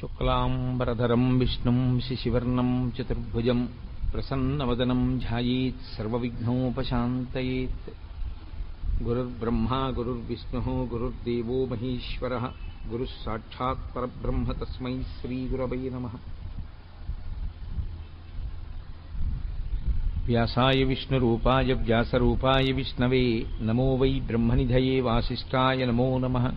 शुक्लाम्बरधरम् विष्णुम् शिशिवर्णम् चतुर्भुजम् प्रसन्नवदनम् ध्यायेत् सर्वविघ्नोपशान्तयेत्। गुरुर्ब्रह्मा गुरुर्विष्णुः गुरुर्देवो महेश्वरः गुरुः साक्षात् परब्रह्म तस्मै श्रीगुरवै नमः। व्यासाय विष्णुरूपाय व्यासरूपाय विष्णवे नमो वै ब्रह्मनिधये वासिष्ठाय नमो नमः।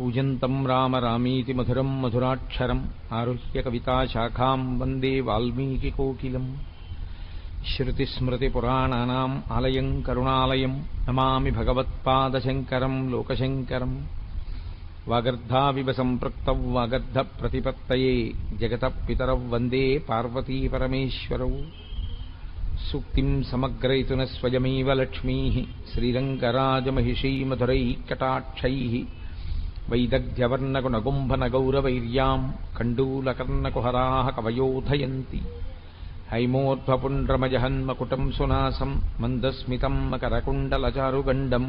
కూజంతం రామ రామీతి మధురం మధురాక్షరం ఆరుహ్య కవితాశాఖాం వందే వాల్మీకికోకిలం శృతిస్మృతిపురాణానాम् ఆలయం కరుణాలయం నమామి భగవత్పాదశంకరం లోకశంకరం. వాగర్ధావివ సంపృక్తౌ వాగర్ధప్రతిపత్తయే జగత పితరౌ వందే పార్వతీపరమేశ్వరౌ సూక్తిం సమగ్రయతున స్వయమేవ లక్ష్మీः కటాక్షై वैदग्ध्यवर्णकुनगुम्भनगौरवैर्याम् कण्डूलकर्णकुहराः कवयोधयन्ति हैमोर्ध्वपुण्ड्रमजहन्मकुटम् सुनासम् मन्दस्मितम् मकरकुण्डलचारुगण्डम्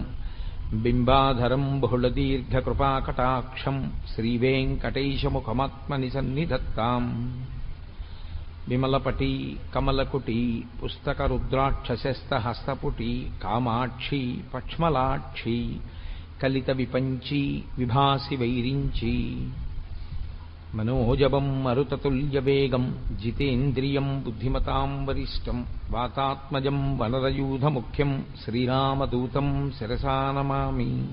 बिम्बाधरम् बहुलदीर्घकृपाकटाक्षम् श्रीवेङ्कटैशमुखमात्मनि सन्निधत्ताम् विमलपटी कमलकुटी पुस्तकरुद्राक्षशस्तहस्तपुटी कामाक्षी पक्ष्मलाक्षी కలిత విపంచీ విభాసి వైరించీ. మరుతతుల్య వేగం జితేంద్రియం బుద్ధిమతాం వరిష్టం వాతాత్మజం వనరయూధ ముఖ్యం శ్రీరామదూతం శిరసానమామి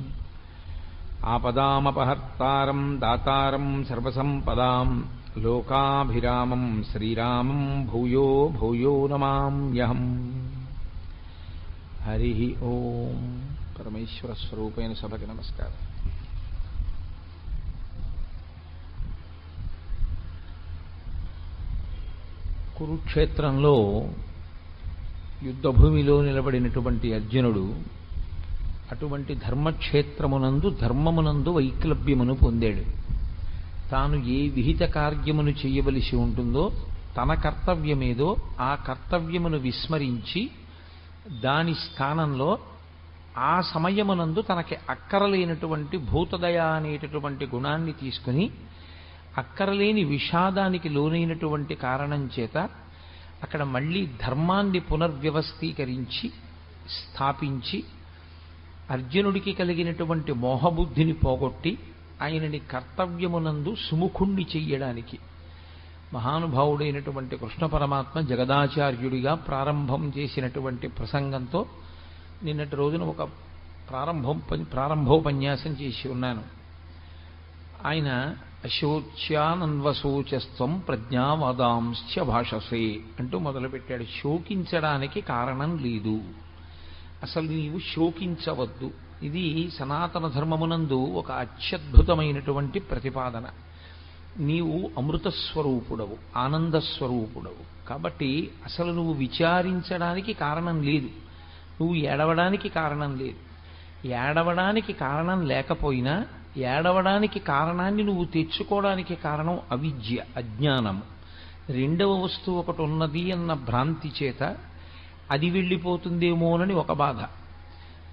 ఆపదామపహర్తారం దాతారం సర్వసంపదాం లోకాభిరామం శ్రీరామం భూయో భూయో నమామ్యహం. హరి ఓం. పరమేశ్వర స్వరూపైన సభకి నమస్కారం. కురుక్షేత్రంలో యుద్ధభూమిలో నిలబడినటువంటి అర్జునుడు అటువంటి ధర్మక్షేత్రమునందు ధర్మమునందు వైక్లభ్యమును పొందాడు. తాను ఏ విహిత కార్యమును చేయవలసి ఉంటుందో తన కర్తవ్యమేదో ఆ కర్తవ్యమును విస్మరించి దాని స్థానంలో ఆ సమయమునందు తనకి అక్కరలేనటువంటి భూతదయ అనేటటువంటి గుణాన్ని తీసుకుని అక్కరలేని విషాదానికి లోనైనటువంటి కారణం చేత అక్కడ మళ్ళీ ధర్మాన్ని పునర్వ్యవస్థీకరించి స్థాపించి అర్జునుడికి కలిగినటువంటి మోహబుద్ధిని పోగొట్టి ఆయనని కర్తవ్యమునందు సుముఖుణ్ణి చెయ్యడానికి మహానుభావుడైనటువంటి కృష్ణ పరమాత్మ జగదాచార్యుడిగా ప్రారంభం చేసినటువంటి ప్రసంగంతో నిన్నటి రోజున ఒక ప్రారంభం ప్రారంభోపన్యాసం చేసి ఉన్నాను. ఆయన అశోచ్యానన్వశోచస్వం ప్రజ్ఞావాదాంశ్చ భాషసే అంటూ మొదలుపెట్టాడు. శోకించడానికి కారణం లేదు. అసలు నీవు శోకించవద్దు. ఇది సనాతన ధర్మమునందు ఒక అత్యద్భుతమైనటువంటి ప్రతిపాదన. నీవు అమృతస్వరూపుడవు ఆనందస్వరూపుడవు. కాబట్టి అసలు నువ్వు విచారించడానికి కారణం లేదు. నువ్వు ఏడవడానికి కారణం లేదు. ఏడవడానికి కారణం లేకపోయినా ఏడవడానికి కారణాన్ని నువ్వు తెచ్చుకోవడానికి కారణం అవిద్య అజ్ఞానము. రెండవ వస్తువు ఒకటి ఉన్నది అన్న భ్రాంతి చేత అది వెళ్ళిపోతుందేమోనని ఒక బాధ.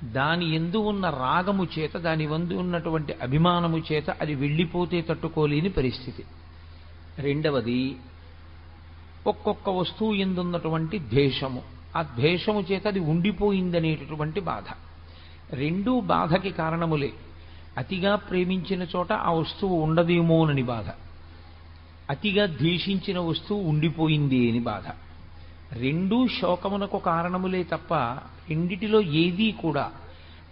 దాని ఎందు ఉన్న రాగము చేత దాని వందు ఉన్నటువంటి అభిమానము చేత అది వెళ్ళిపోతే తట్టుకోలేని పరిస్థితి. రెండవది ఒక్కొక్క వస్తువు ఎందున్నటువంటి ద్వేషము. ఆ ద్వేషము చేత అది ఉండిపోయిందనేటటువంటి బాధ. రెండూ బాధకి కారణములే. అతిగా ప్రేమించిన చోట ఆ వస్తువు ఉండదేమోనని బాధ. అతిగా ద్వేషించిన వస్తువు ఉండిపోయింది అని బాధ. రెండూ శోకమునకు కారణములే తప్ప రెండిటిలో ఏదీ కూడా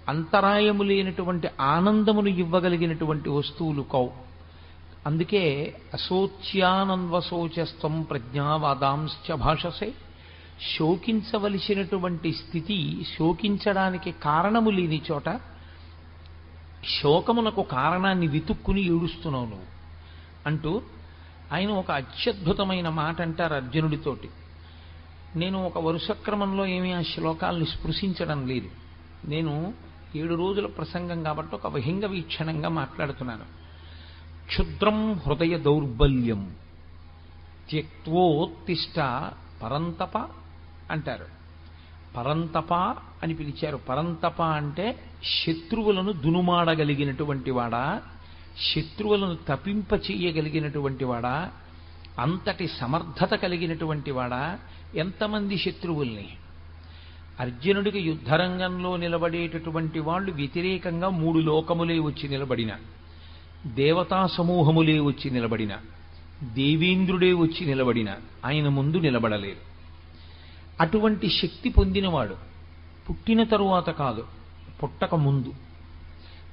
అంతరాయము లేనటువంటి ఆనందమును ఇవ్వగలిగినటువంటి వస్తువులు కౌ. అందుకే అశోచ్యానన్వశోచస్వం ప్రజ్ఞావాదాంశ్చ భాషసే. శోకించవలసినటువంటి స్థితి శోకించడానికి కారణము లేని చోట శోకమునకు కారణాన్ని వెతుక్కుని ఏడుస్తున్నావు నువ్వు అంటూ ఆయన ఒక అత్యద్భుతమైన మాట అంటారు అర్జునుడితోటి. నేను ఒక వరుసక్రమంలో ఏమీ ఆ శ్లోకాల్ని స్పృశించడం లేదు. నేను ఏడు రోజుల ప్రసంగం కాబట్టి ఒక విహింగ వీక్షణంగా మాట్లాడుతున్నాను. క్షుద్రం హృదయ దౌర్బల్యం త్యక్వోత్తిష్ట పరంతప అంటారు. పరంతప అని పిలిచారు. పరంతప అంటే శత్రువులను దునుమాడగలిగినటువంటి వాడా? శత్రువులను తప్పింప చెయ్యగలిగినటువంటి వాడా? అంతటి సమర్థత కలిగినటువంటి వాడా? ఎంతమంది శత్రువుల్ని? అర్జునుడికి యుద్ధరంగంలో నిలబడేటటువంటి వాళ్ళు వ్యతిరేకంగా మూడు లోకములే వచ్చి నిలబడిన దేవతా సమూహములే వచ్చి నిలబడిన దేవేంద్రుడే వచ్చి నిలబడిన ఆయన ముందు నిలబడలేరు అటువంటి శక్తి పొందినవాడు పుట్టిన తరువాత కాదు పుట్టక ముందు.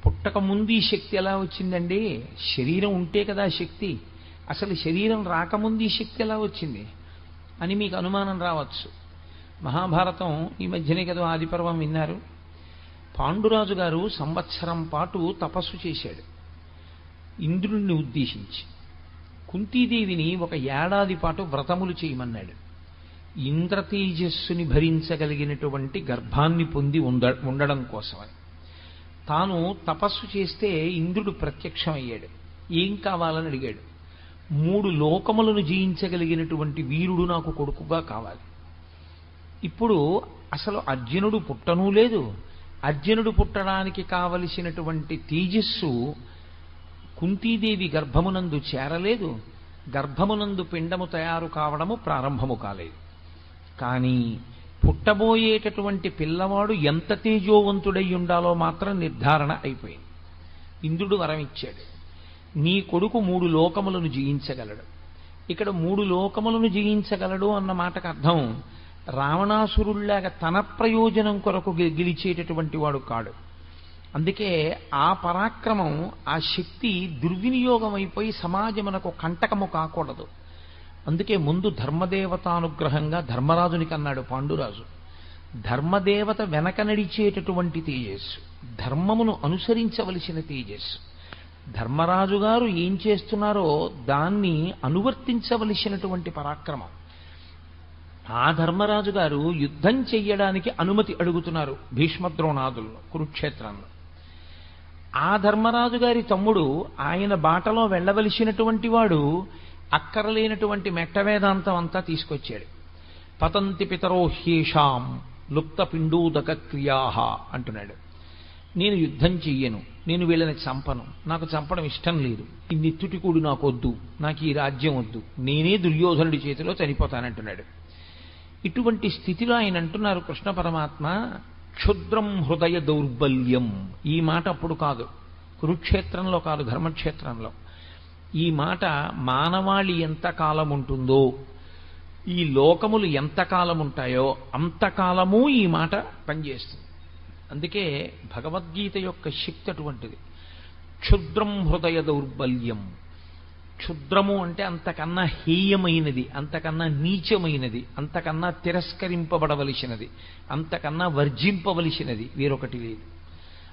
పుట్టక ముందు ఈ శక్తి ఎలా వచ్చిందండి శరీరం ఉంటే కదా శక్తి అసలు శరీరం రాకముందు ఈ శక్తి ఎలా వచ్చింది అని మీకు అనుమానం రావచ్చు. మహాభారతం ఈ మధ్యనే కదా ఆదిపర్వం విన్నారు. పాండురాజు గారు సంవత్సరం పాటు తపస్సు చేశాడు. ఇంద్రుణ్ణి ఉద్దేశించి. కుంతీదేవిని ఒక ఏడాది పాటు వ్రతములు చేయమన్నాడు. ఇంద్రతేజస్సుని భరించగలిగినటువంటి గర్భాన్ని పొంది ఉండ ఉండడం కోసమని. తాను తపస్సు చేస్తే ఇంద్రుడు ప్రత్యక్షమయ్యాడు. ఏం కావాలని అడిగాడు. మూడు లోకములను జయించగలిగినటువంటి వీరుడు నాకు కొడుకుగా కావాలి. ఇప్పుడు అసలు అర్జునుడు పుట్టనూ లేదు. అర్జునుడు పుట్టడానికి కావలసినటువంటి తేజస్సు కుంతీదేవి గర్భమునందు చేరలేదు. గర్భమునందు పిండము తయారు కావడము ప్రారంభము కాలేదు. కానీ పుట్టబోయేటటువంటి పిల్లవాడు ఎంత తేజోవంతుడై ఉండాలో మాత్రం నిర్ధారణ అయిపోయింది. ఇంద్రుడు వరం ఇచ్చాడు నీ కొడుకు మూడు లోకములను జయించగలడు. ఇక్కడ మూడు లోకములను జయించగలడు అన్న మాటకు అర్థం రావణాసురుల్లాగా తన ప్రయోజనం కొరకు గెలిచేటటువంటి వాడు కాడు. అందుకే ఆ పరాక్రమం ఆ శక్తి దుర్వినియోగం అయిపోయి సమాజమునకు కంటకము కాకూడదు. అందుకే ముందు ధర్మదేవతానుగ్రహంగా ధర్మరాజునికి అన్నాడు పాండురాజు. ధర్మదేవత వెనక నడిచేటటువంటి తేజస్సు ధర్మమును అనుసరించవలసిన తేజస్సు. ధర్మరాజు గారు ఏం చేస్తున్నారో దాన్ని అనువర్తించవలసినటువంటి పరాక్రమం. ఆ ధర్మరాజు గారు యుద్ధం చెయ్యడానికి అనుమతి అడుగుతున్నారు భీష్మద్రోణాదుల్లో కురుక్షేత్రంలో. ఆ ధర్మరాజు గారి తమ్ముడు ఆయన బాటలో వెళ్ళవలసినటువంటి వాడు అక్కరలేనటువంటి మెట్టవేదాంతం అంతా తీసుకొచ్చాడు. పతంతి పితరో హ్యేషాం లుప్త పిండూదక క్రియాహ అంటున్నాడు. నేను యుద్ధం చెయ్యను నేను వీళ్ళని చంపను. నాకు చంపడం ఇష్టం లేదు. ఈ నిత్తుటికూడు నాకు వద్దు నాకు ఈ రాజ్యం వద్దు. నేనే దుర్యోధనుడి చేతిలో చనిపోతానంటున్నాడు. ఇటువంటి స్థితిలో ఆయన అంటున్నారు కృష్ణ పరమాత్మ క్షుద్రం హృదయ దౌర్బల్యం. ఈ మాట అప్పుడు కాదు. కురుక్షేత్రంలో కాదు ధర్మక్షేత్రంలో. ఈ మాట మానవాళి ఎంత కాలం ఉంటుందో ఈ లోకములు ఎంతకాలం ఉంటాయో అంతకాలము ఈ మాట పనిచేస్తుంది. అందుకే భగవద్గీత యొక్క శక్తి అటువంటిది. క్షుద్రం హృదయ దౌర్బల్యం. క్షుద్రము అంటే అంతకన్నా హేయమైనది అంతకన్నా నీచమైనది అంతకన్నా తిరస్కరింపబడవలసినది అంతకన్నా వర్జింపవలసినది వేరొకటి లేదు.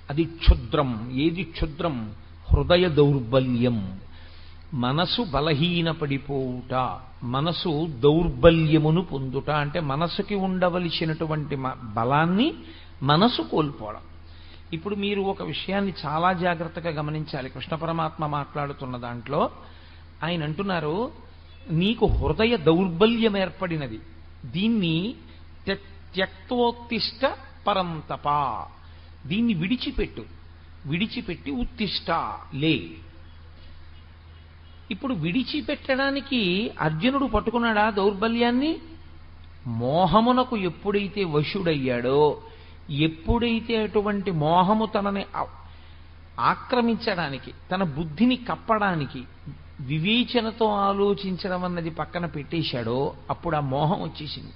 అది క్షుద్రం. ఏది క్షుద్రం? హృదయ దౌర్బల్యం. మనసు బలహీనపడిపోవుట మనసు దౌర్బల్యమును పొందుట అంటే మనసుకి ఉండవలసినటువంటి మ- బలాన్ని మనసు కోల్పోవడం. ఇప్పుడు మీరు ఒక విషయాన్ని చాలా జాగ్రత్తగా గమనించాలి. కృష్ణ పరమాత్మ మాట్లాడుతున్న దాంట్లో ఆయన అంటున్నారు నీకు హృదయ దౌర్బల్యం ఏర్పడినది. దీన్ని త్యక్తోత్తిష్ట పరంతప దీన్ని విడిచిపెట్టు. విడిచిపెట్టి ఉత్తిష్ట లే. ఇప్పుడు విడిచిపెట్టడానికి అర్జునుడు పట్టుకున్నాడా దౌర్బల్యాన్ని? మోహమునకు ఎప్పుడైతే వశుడయ్యాడో ఎప్పుడైతే అటువంటి మోహము తనని ఆక్రమించడానికి తన బుద్ధిని కప్పడానికి వివేచనతో ఆలోచించడం అన్నది పక్కన పెట్టేశాడో అప్పుడు ఆ మోహం వచ్చేసింది.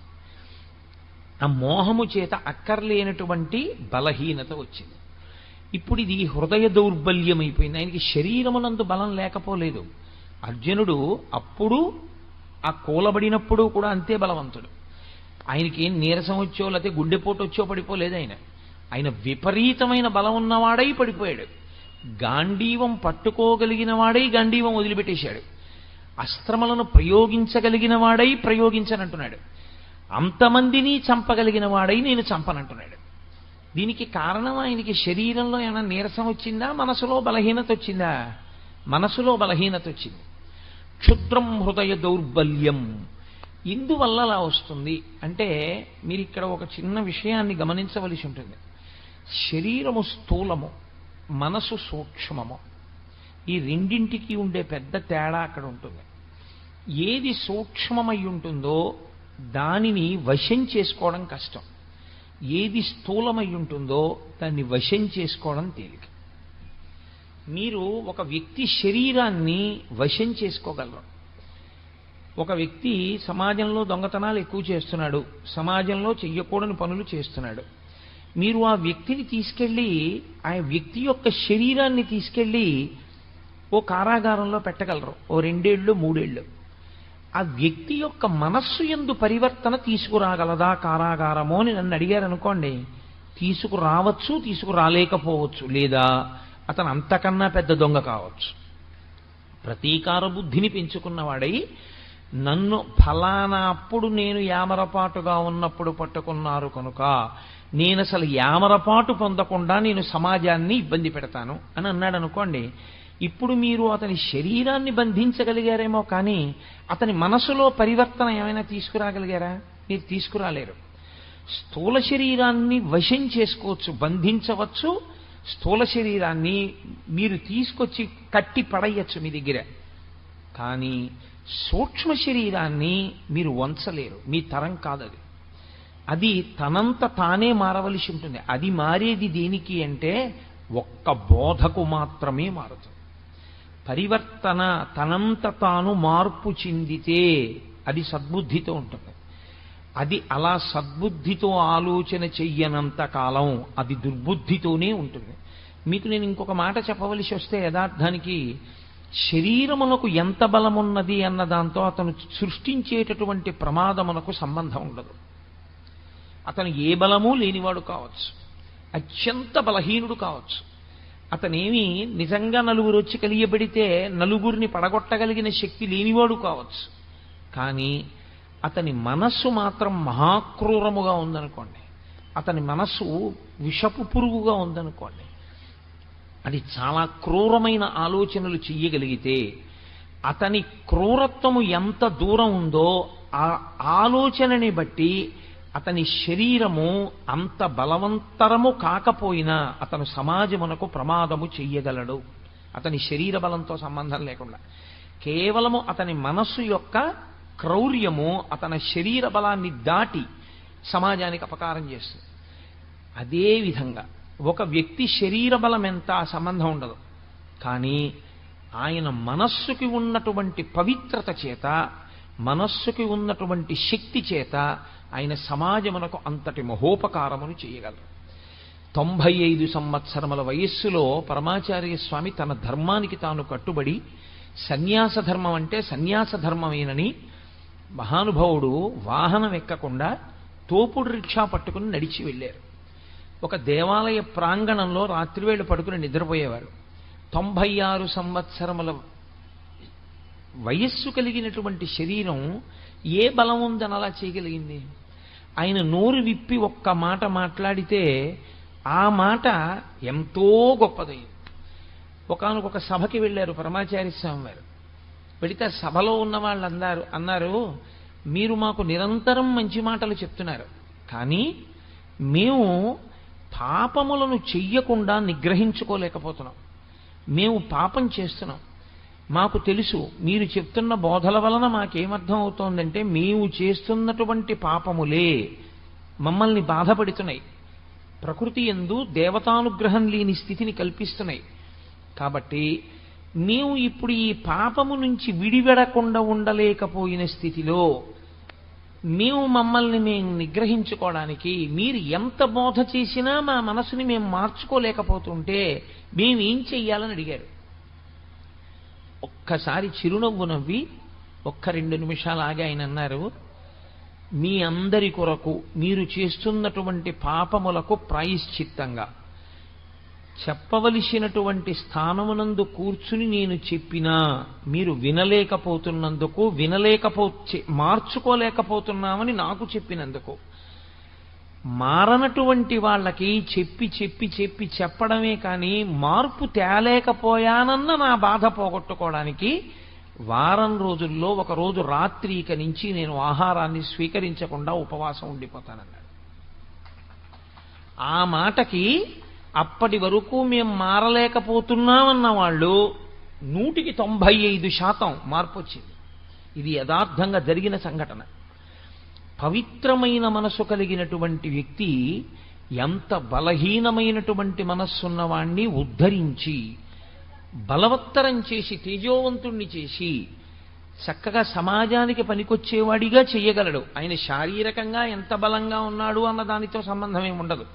ఆ మోహము చేత అక్కర్లేనటువంటి బలహీనత వచ్చింది. ఇప్పుడు ఇది హృదయ దౌర్బల్యం అయిపోయింది ఆయనకి శరీరమునందు బలం లేకపోలేదు. అర్జునుడు అప్పుడు ఆ కూలబడినప్పుడు కూడా అంతే బలవంతుడు. ఆయనకి ఏం నీరసం వచ్చో లేకపోతే గుండెపోటు వచ్చో పడిపోలేదు ఆయన. ఆయన విపరీతమైన బలం ఉన్నవాడై పడిపోయాడు. గాంధీవం పట్టుకోగలిగిన వాడై గాంధీవం వదిలిపెట్టేశాడు. అస్త్రములను ప్రయోగించగలిగిన వాడై ప్రయోగించనంటున్నాడు. అంతమందిని చంపగలిగిన వాడై నేను చంపనంటున్నాడు. దీనికి కారణం ఆయనకి శరీరంలో ఏమైనా నీరసం వచ్చిందా? మనసులో బలహీనత వచ్చిందా? మనసులో బలహీనత వచ్చింది. క్షుద్రం హృదయ దౌర్బల్యం. ఇందువల్ల అలా వస్తుంది. అంటే మీరు ఇక్కడ ఒక చిన్న విషయాన్ని గమనించవలసి ఉంటుంది. శరీరము స్థూలము. మనసు సూక్ష్మము. ఈ రెండింటికి ఉండే పెద్ద తేడా అక్కడ ఉంటుంది. ఏది సూక్ష్మమై ఉంటుందో దానిని వశం చేసుకోవడం కష్టం. ఏది స్థూలమై ఉంటుందో దాన్ని వశం చేసుకోవడం తేలిక. మీరు ఒక వ్యక్తి శరీరాన్ని వశం చేసుకోగలరు. ఒక వ్యక్తి సమాజంలో దొంగతనాలు ఎక్కువ చేస్తున్నాడు. సమాజంలో చెయ్యకూడని పనులు చేస్తున్నాడు. మీరు ఆ వ్యక్తిని తీసుకెళ్ళి ఆ వ్యక్తి యొక్క శరీరాన్ని తీసుకెళ్ళి ఓ కారాగారంలో పెట్టగలరు. ఓ రెండేళ్ళు మూడేళ్ళు. ఆ వ్యక్తి యొక్క మనస్సు ఎందు పరివర్తన తీసుకురాగలదా కారాగారమో అని నన్ను అడిగారు అనుకోండి తీసుకురావచ్చు తీసుకురాలేకపోవచ్చు లేదా అతను అంతకన్నా పెద్ద దొంగ కావచ్చు. ప్రతీకార బుద్ధిని పెంచుకున్నవాడై నన్ను ఫలానా అప్పుడు నేను యామరపాటుగా ఉన్నప్పుడు పట్టుకున్నారు కనుక నేను అసలు యామరపాటు పొందకుండా నేను సమాజాన్ని ఇబ్బంది పెడతాను అని అన్నాడు అనుకోండి ఇప్పుడు మీరు అతని శరీరాన్ని బంధించగలిగారేమో కానీ అతని మనసులో పరివర్తన ఏమైనా తీసుకురాగలిగారా? మీరు తీసుకురాలేరు. స్థూల శరీరాన్ని వశం చేసుకోవచ్చు బంధించవచ్చు స్థూల శరీరాన్ని మీరు తీసుకొచ్చి కట్టి పడేయచ్చు మీ దగ్గర. కానీ సూక్ష్మ శరీరాన్ని మీరు వంచలేరు మీ తరం కాదది. అది తనంత తానే మారవలసి ఉంటుంది. అది మారేది దేనికి అంటే ఒక్క బోధకు మాత్రమే మారుతుంది పరివర్తన తనంత తాను మార్పు చెందితే అది సద్బుద్ధితో ఉంటుంది. అది అలా సద్బుద్ధితో ఆలోచన చెయ్యనంత కాలం అది దుర్బుద్ధితోనే ఉంటుంది. మీకు నేను ఇంకొక మాట చెప్పవలసి వస్తే యథార్థానికి శరీరమునకు ఎంత బలమున్నది అన్న దాంతో అతను సృష్టించేటటువంటి ప్రమాదమునకు సంబంధం ఉండదు. అతను ఏ బలమూ లేనివాడు కావచ్చు. అత్యంత బలహీనుడు కావచ్చు. అతనేమి నిజంగా నలుగురు వచ్చి కలియబడితే నలుగురిని పడగొట్టగలిగిన శక్తి లేనివాడు కావచ్చు. కానీ అతని మనస్సు మాత్రం మహాక్రూరముగా ఉందనుకోండి. అతని మనస్సు విషపు పురుగుగా ఉందనుకోండి. అది చాలా క్రూరమైన ఆలోచనలు చెయ్యగలిగితే అతని క్రూరత్వము ఎంత దూరం ఉందో ఆ ఆలోచనని బట్టి అతని శరీరము అంత బలవంతరము కాకపోయినా అతను సమాజమునకు ప్రమాదము చెయ్యగలడు. అతని శరీర బలంతో సంబంధం లేకుండా. కేవలము అతని మనస్సు యొక్క క్రౌర్యము అతని శరీర బలాన్ని దాటి సమాజానికి అపకారం చేస్తుంది. అదేవిధంగా ఒక వ్యక్తి శరీర బలం ఎంత ఆ సంబంధం ఉండదు. కానీ ఆయన మనస్సుకి ఉన్నటువంటి పవిత్రత చేత మనస్సుకి ఉన్నటువంటి శక్తి చేత ఆయన సమాజమునకు అంతటి మహోపకారమును చేయగలరు. తొంభై ఐదు సంవత్సరముల వయస్సులో పరమాచార్య స్వామి తన ధర్మానికి తాను కట్టుబడి సన్యాస ధర్మం అంటే సన్యాస ధర్మమేనని మహానుభావుడు వాహనం ఎక్కకుండా తోపుడు రిక్షా పట్టుకుని నడిచి వెళ్ళారు. ఒక దేవాలయ ప్రాంగణంలో రాత్రివేళ పడుకుని నిద్రపోయేవారు. తొంభై ఆరు సంవత్సరముల వయస్సు కలిగినటువంటి శరీరం ఏ బలం ఉందని అలా చేయగలిగింది? ఆయన నోరు విప్పి ఒక్క మాట మాట్లాడితే ఆ మాట ఎంతో గొప్పదైంది ఒకనొక సభకి వెళ్ళారు పరమాచార్య స్వామి వారు. వెళితే సభలో ఉన్న వాళ్ళు అన్నారు అన్నారు మీరు మాకు నిరంతరం మంచి మాటలు చెప్తున్నారు. కానీ మేము పాపములను చెయ్యకుండా నిగ్రహించుకోలేకపోతున్నాం. మేము పాపం చేస్తున్నాం. మాకు తెలుసు. మీరు చెప్తున్న బోధల వలన మాకేమర్థం అవుతోందంటే మేము చేస్తున్నటువంటి పాపములే మమ్మల్ని బాధపడుతున్నాయి. ప్రకృతి ఎందు దేవతానుగ్రహం లేని స్థితిని కల్పిస్తున్నాయి. కాబట్టి మేము ఇప్పుడు ఈ పాపము నుంచి విడివెడకుండా ఉండలేకపోయిన స్థితిలో మేము మమ్మల్ని మేము నిగ్రహించుకోవడానికి మీరు ఎంత బోధ చేసినా మా మనసుని మేము మార్చుకోలేకపోతుంటే మేమేం చెయ్యాలని అడిగారు? ఒక్కసారి చిరునవ్వు నవ్వి ఒక్క రెండు నిమిషాలు ఆగి ఆయన అన్నారు మీ అందరి కొరకు మీరు చేస్తున్నటువంటి పాపములకు ప్రాయశ్చిత్తంగా. చెప్పవలసినటువంటి స్థానమునందు కూర్చుని నేను చెప్పినా మీరు వినలేకపోతున్నందుకు వినలేకపో మార్చుకోలేకపోతున్నామని నాకు చెప్పినందుకు. మారనటువంటి వాళ్ళకి చెప్పి చెప్పి చెప్పి చెప్పడమే కానీ మార్పు తేలేకపోయానన్న నా బాధ పోగొట్టుకోవడానికి వారం రోజుల్లో ఒక రోజు రాత్రి ఇక నుంచి నేను ఆహారాన్ని స్వీకరించకుండా ఉపవాసం ఉండిపోతానన్నాడు. ఆ మాటకి అప్పటి వరకు మేము మారలేకపోతున్నామన్న వాళ్ళు నూటికి తొంభై ఐదు శాతం మార్పు వచ్చింది. ఇది యథార్థంగా జరిగిన సంఘటన. పవిత్రమైన మనసు కలిగినటువంటి వ్యక్తి ఎంత బలహీనమైనటువంటి మనస్సున్నవాణ్ణి ఉద్ధరించి బలవత్తరం చేసి తేజోవంతుణ్ణి చేసి చక్కగా సమాజానికి పనికొచ్చేవాడిగా చేయగలడు. ఆయన శారీరకంగా ఎంత బలంగా ఉన్నాడు అన్న దానితో సంబంధం ఏమి ఉండదు.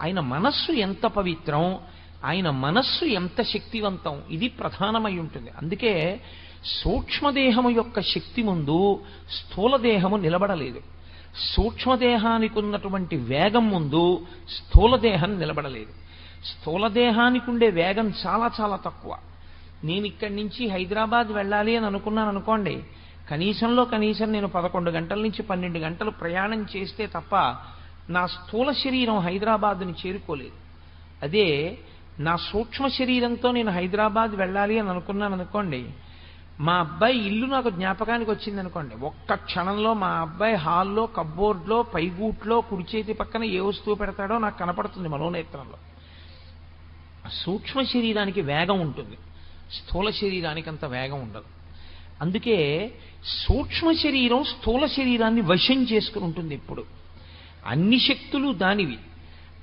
ఆయన మనస్సు ఎంత పవిత్రం ఆయన మనస్సు ఎంత శక్తివంతం ఇది ప్రధానమై ఉంటుంది. అందుకే సూక్ష్మదేహము యొక్క శక్తి ముందు స్థూలదేహము నిలబడలేదు. సూక్ష్మదేహానికి ఉన్నటువంటి వేగం ముందు స్థూలదేహం నిలబడలేదు. స్థూలదేహానికి ఉండే వేగం చాలా చాలా తక్కువ. నేను ఇక్కడి నుంచి హైదరాబాద్ వెళ్ళాలి అని అనుకున్నాను అనుకోండి కనీసంలో కనీసం నేను పదకొండు గంటల నుంచి పన్నెండు గంటలు ప్రయాణం చేస్తే తప్ప నా స్థూల శరీరం హైదరాబాద్ని చేరుకోలేదు. అదే నా సూక్ష్మ శరీరంతో నేను హైదరాబాద్ వెళ్ళాలి అని అనుకున్నాను అనుకోండి మా అబ్బాయి ఇల్లు నాకు జ్ఞాపకానికి వచ్చింది అనుకోండి. ఒక్క క్షణంలో మా అబ్బాయి హాల్లో కబ్బోర్డ్లో పైగూట్లో కుడి చేతి పక్కన ఏ వస్తువు పెడతాడో నాకు కనపడుతుంది మనోనేత్రంలో. సూక్ష్మ శరీరానికి వేగం ఉంటుంది. స్థూల శరీరానికి అంత వేగం ఉండదు. అందుకే సూక్ష్మ శరీరం స్థూల శరీరాన్ని వశం చేసుకుని ఉంటుంది ఇప్పుడు. అన్ని శక్తులు దానివి.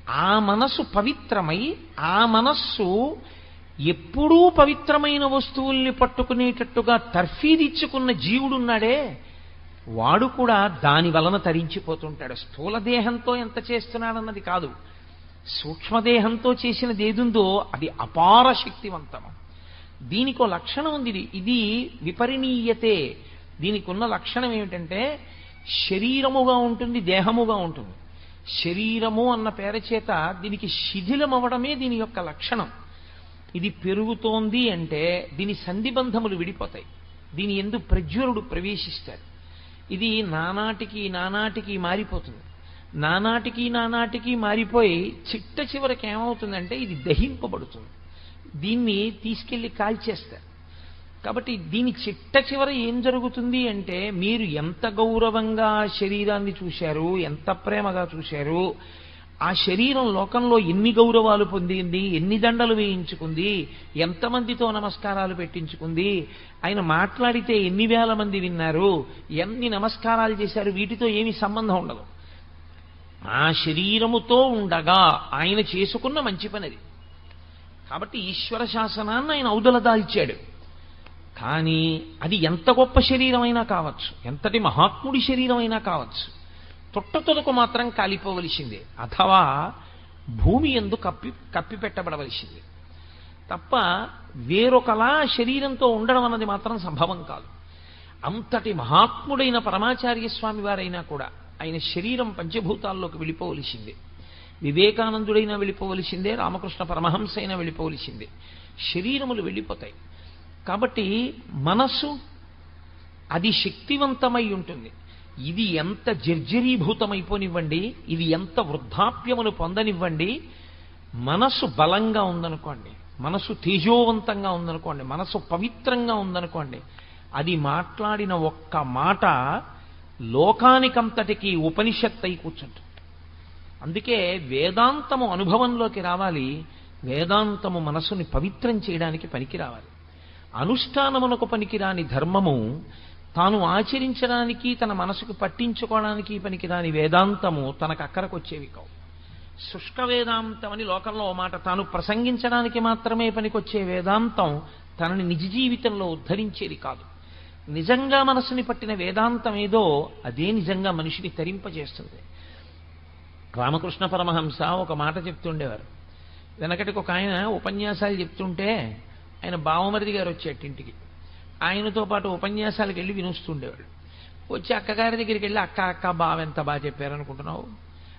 ఆ మనస్సు పవిత్రమై ఆ మనస్సు ఎప్పుడూ పవిత్రమైన వస్తువుల్ని పట్టుకునేటట్టుగా తర్ఫీదిచ్చుకున్న జీవుడున్నాడే వాడు కూడా దాని వలన తరించిపోతుంటాడు. స్థూలదేహంతో ఎంత చేస్తున్నాడన్నది కాదు. సూక్ష్మదేహంతో చేసినది ఏదుందో అది అపార శక్తివంతం దీనికో లక్షణం ఉంది ఇది. ఇది విపరిణీయతే దీనికి ఉన్న లక్షణం ఏమిటంటే శరీరముగా ఉంటుంది దేహముగా ఉంటుంది. శరీరము అన్న పేర చేత దీనికి శిథిలం అవడమే దీని యొక్క లక్షణం. ఇది పెరుగుతోంది అంటే దీని సంధిబంధములు విడిపోతాయి. దీని ఎందు ప్రజ్వరుడు ప్రవేశిస్తాడు. ఇది నానాటికి నానాటికి మారిపోతుంది. నానాటికి నానాటికి మారిపోయి చిట్ట చివరికి ఏమవుతుందంటే ఇది దహింపబడుతుంది. దీన్ని తీసుకెళ్ళి కాల్చేస్తారు. కాబట్టి దీని చిట్ట చివర ఏం జరుగుతుంది అంటే మీరు ఎంత గౌరవంగా శరీరాన్ని చూశారు ఎంత ప్రేమగా చూశారు ఆ శరీరం లోకంలో ఎన్ని గౌరవాలు పొందింది ఎన్ని దండలు వేయించుకుంది ఎంతమందితో నమస్కారాలు పెట్టించుకుంది ఆయన మాట్లాడితే ఎన్ని వేల మంది విన్నారు ఎన్ని నమస్కారాలు చేశారు వీటితో ఏమి సంబంధం ఉండదు. ఆ శరీరముతో ఉండగా ఆయన చేసుకున్న మంచి పనిది. కాబట్టి ఈశ్వర శాసనాన్ని ఆయన ఔదల దాల్చాడు కానీ అది ఎంత గొప్ప శరీరమైనా కావచ్చు ఎంతటి మహాత్ముడి శరీరమైనా కావచ్చు. తొట్టతొలకు మాత్రం కాలిపోవలసిందే. అథవా భూమి ఎందు కప్పి కప్పిపెట్టబడవలసిందే తప్ప వేరొకలా శరీరంతో ఉండడం అన్నది మాత్రం సంభవం కాదు. అంతటి మహాత్ముడైన పరమాచార్య స్వామి వారైనా కూడా ఆయన శరీరం పంచభూతాల్లోకి వెళ్ళిపోవలసిందే. వివేకానందుడైనా వెళ్ళిపోవలసిందే రామకృష్ణ పరమహంస అయినా వెళ్ళిపోవలసిందే. శరీరములు వెళ్ళిపోతాయి. కాబట్టి మనస్సు అది శక్తివంతమై ఉంటుంది. ఇది ఎంత జర్జరీభూతమైపోనివ్వండి ఇది ఎంత వృద్ధాప్యమును పొందనివ్వండి మనస్సు బలంగా ఉందనుకోండి మనసు తేజోవంతంగా ఉందనుకోండి మనసు పవిత్రంగా ఉందనుకోండి అది మాట్లాడిన ఒక్క మాట లోకానికంతటికి ఉపనిషత్ అయి కూర్చుంటుంది. అందుకే వేదాంతము అనుభవంలోకి రావాలి వేదాంతము మనసుని పవిత్రం చేయడానికి పనికి రావాలి అనుష్ఠానమునకు పనికిరాని ధర్మము తాను ఆచరించడానికి తన మనసుకు పట్టించుకోవడానికి పనికిరాని వేదాంతము తనకు అక్కరకొచ్చేవి కావు. శుష్క వేదాంతం అని లోకంలో ఓ మాట తాను ప్రసంగించడానికి మాత్రమే పనికొచ్చే వేదాంతం తనని నిజ జీవితంలో ఉద్ధరించేది కాదు. నిజంగా మనసుని పట్టిన వేదాంతం ఏదో అదే నిజంగా మనిషిని తరింపజేస్తుంది. రామకృష్ణ పరమహంస ఒక మాట చెప్తుండేవారు. వెనకటికి ఒక ఆయన ఉపన్యాసాలు చెప్తుంటే ఆయన బావమరిది గారు వచ్చేటింటికి. ఆయనతో పాటు ఉపన్యాసాలకు వెళ్ళి వినుస్తుండేవాడు వచ్చి అక్కగారి దగ్గరికి వెళ్ళి అక్క అక్క బావ ఎంత బాగా చెప్పారనుకుంటున్నావు?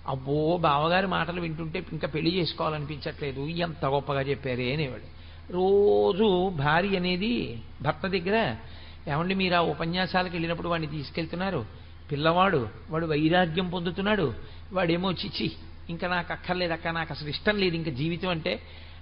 అబ్బో బావగారి మాటలు వింటుంటే ఇంకా పెళ్ళి చేసుకోవాలనిపించట్లేదు ఎంత గొప్పగా చెప్పారే అనేవాడు రోజు భార్య అనేది భర్త దగ్గర ఏమండి మీరు ఆ ఉపన్యాసాలకు వెళ్ళినప్పుడు వాడిని తీసుకెళ్తున్నారు? పిల్లవాడు వాడు వైరాగ్యం పొందుతున్నాడు వాడేమో చిచి ఇంకా నాకు అక్కర్లేదు అక్క నాకు అసలు ఇష్టం లేదు ఇంకా జీవితం అంటే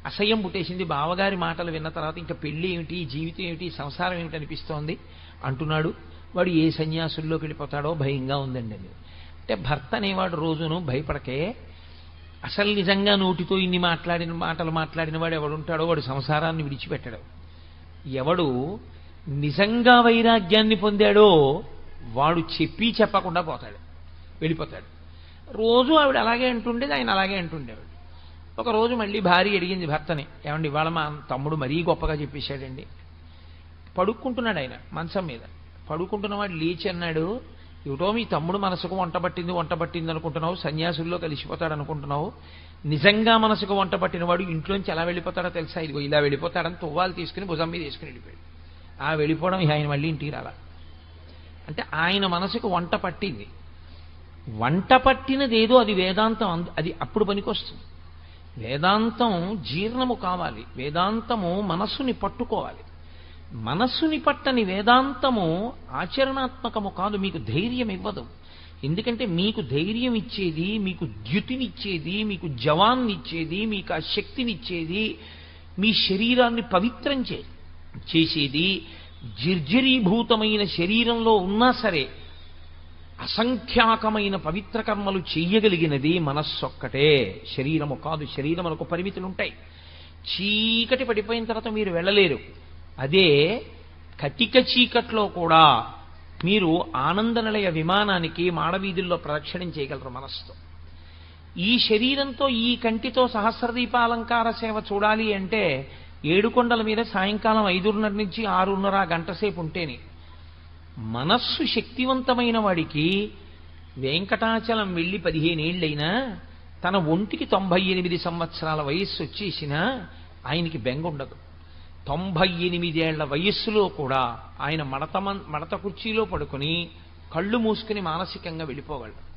అసహ్యం పుట్టేసింది. బావగారి మాటలు విన్న తర్వాత ఇంకా పెళ్ళి ఏమిటి జీవితం ఏమిటి సంసారం ఏమిటి అనిపిస్తోంది? అంటున్నాడు. వాడు ఏ సన్యాసుల్లోకి వెళ్ళిపోతాడో భయంగా ఉందండి అంటే భర్త అనేవాడు రోజును భయపడకే. అసలు నిజంగా నోటితో ఇన్ని మాట్లాడిన మాటలు మాట్లాడిన వాడు ఎవడుంటాడో వాడు సంసారాన్ని విడిచిపెట్టడు. ఎవడు నిజంగా వైరాగ్యాన్ని పొందాడో వాడు చెప్పి చెప్పకుండా పోతాడు. వెళ్ళిపోతాడు. రోజు ఆవిడ అలాగే అంటుండేది ఆయన అలాగే అంటుండేవాడు. ఒక రోజు మళ్ళీ భార్య అడిగింది భర్తని ఏమండి ఇవాళ మా తమ్ముడు మరీ గొప్పగా చెప్పేశాడండి. పడుక్కుంటున్నాడు ఆయన మంచం మీద. పడుకుంటున్నవాడు లేచి అన్నాడు ఏమిటో మీ తమ్ముడు మనసుకు వంట పట్టింది వంట పట్టింది అనుకుంటున్నావు సన్యాసుల్లో కలిసిపోతాడు అనుకుంటున్నావు. నిజంగా మనసుకు వంట పట్టినవాడు ఇంట్లోంచి ఎలా వెళ్ళిపోతాడో తెలుసా? ఇదిగో ఇలా వెళ్ళిపోతాడని తువ్వాలు తీసుకుని భుజం మీద తీసుకుని వెళ్ళిపోయాడు. ఆ వెళ్ళిపోవడం ఆయన మళ్ళీ ఇంటికి రాలా. అంటే ఆయన మనసుకు వంట పట్టింది. వంట పట్టినది ఏదో అది వేదాంతం అది అప్పుడు పనికొస్తుంది. వేదాంతం జీర్ణము కావాలి. వేదాంతము మనస్సుని పట్టుకోవాలి. మనస్సుని పట్టని వేదాంతము ఆచరణాత్మకము కాదు మీకు ధైర్యం ఇవ్వదు. ఎందుకంటే మీకు ధైర్యం ఇచ్చేది మీకు ద్యుతినిచ్చేది మీకు జవాన్నిచ్చేది మీకు ఆ శక్తినిచ్చేది మీ శరీరాన్ని పవిత్రం చే చేసేది జిర్జరీభూతమైన శరీరంలో ఉన్నా సరే అసంఖ్యాకమైన పవిత్ర కర్మలు చెయ్యగలిగినది మనస్సొక్కటే. శరీరము కాదు శరీరములకు పరిమితులు ఉంటాయి చీకటి పడిపోయిన తర్వాత మీరు వెళ్ళలేరు. అదే కటిక చీకట్లో కూడా మీరు ఆనంద నిలయ విమానానికి మాడవీధుల్లో ప్రదక్షిణం చేయగలరు మనస్సుతో. ఈ శరీరంతో ఈ కంటితో సహస్రదీపాలంకార సేవ చూడాలి అంటే ఏడుకొండల మీద సాయంకాలం ఐదున్నర నుంచి ఆరున్నర గంట సేపు ఉంటేనే. మనస్సు శక్తివంతమైన వాడికి వెంకటాచలం వెళ్ళి పదిహేనేళ్ళైనా తన ఒంటికి తొంభై ఎనిమిది సంవత్సరాల వయస్సు వచ్చేసినా ఆయనకి బెంగ ఉండదు. తొంభై ఎనిమిదేళ్ళ వయస్సులో కూడా ఆయన మడత మడత కుర్చీలో పడుకుని కళ్ళు మూసుకుని మానసికంగా వెళ్ళిపోగలడు.